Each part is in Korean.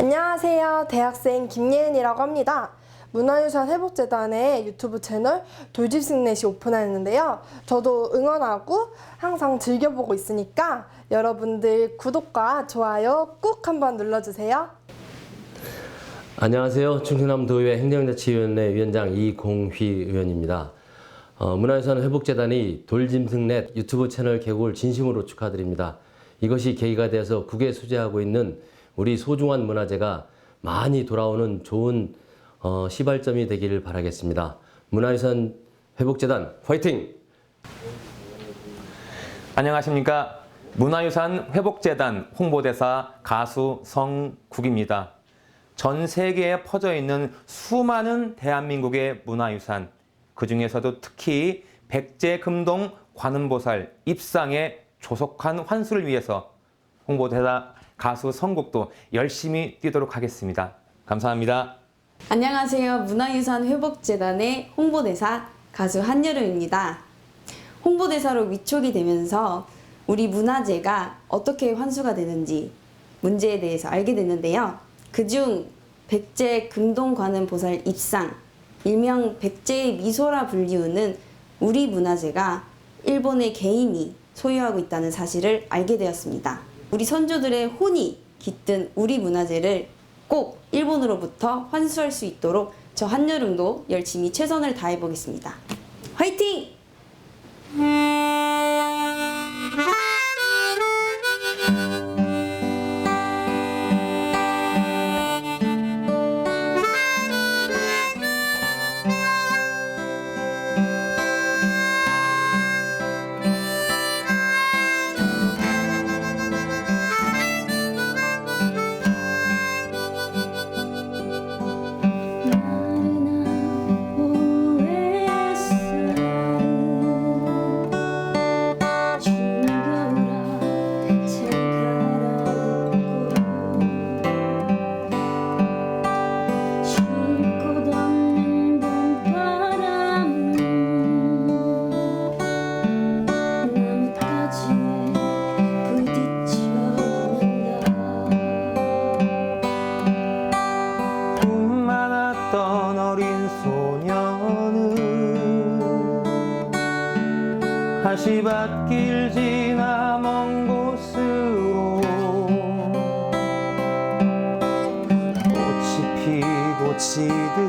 안녕하세요. 대학생 김예은이라고 합니다. 문화유산 회복재단의 유튜브 채널 돌집승넷이 오픈했는데요. 저도 응원하고 항상 즐겨보고 있으니까 여러분들 구독과 좋아요 꾹 한번 눌러주세요. 안녕하세요. 충청남도의회 행정자치위원회 위원장 이공휘 의원입니다. 어, 문화유산 회복재단이 돌짐승넷 유튜브 채널 개국을 진심으로 축하드립니다. 이것이 계기가 되어서 국외에 수재하고 있는 우리 소중한 문화재가 많이 돌아오는 좋은 어, 시발점이 되기를 바라겠습니다. 문화유산 회복재단 화이팅! 안녕하십니까. 문화유산 회복재단 홍보대사 가수 성국입니다. 전 세계에 퍼져 있는 수많은 대한민국의 문화유산, 그 중에서도 특히 백제금동 관음보살 입상의 조속한 환수를 위해서 홍보 대사 가수 성국도 열심히 뛰도록 하겠습니다. 감사합니다. 안녕하세요. 문화유산 회복재단의 홍보대사 가수 한여름입니다. 홍보대사로 위촉이 되면서 우리 문화재가 어떻게 환수가 되는지 문제에 대해서 알게 됐는데요. 그중 백제 금동관음 보살 입상, 일명 백제의 미소라 불리우는 우리 문화재가 일본의 개인이 소유하고 있다는 사실을 알게 되었습니다. 우리 선조들의 혼이 깃든 우리 문화재를 꼭 일본으로부터 환수할 수 있도록 저 한여름도 열심히 최선을 다해 보겠습니다. 화이팅! 한시밭길 지나 먼 곳으로 꽃이 피고 지듯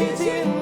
奇迹。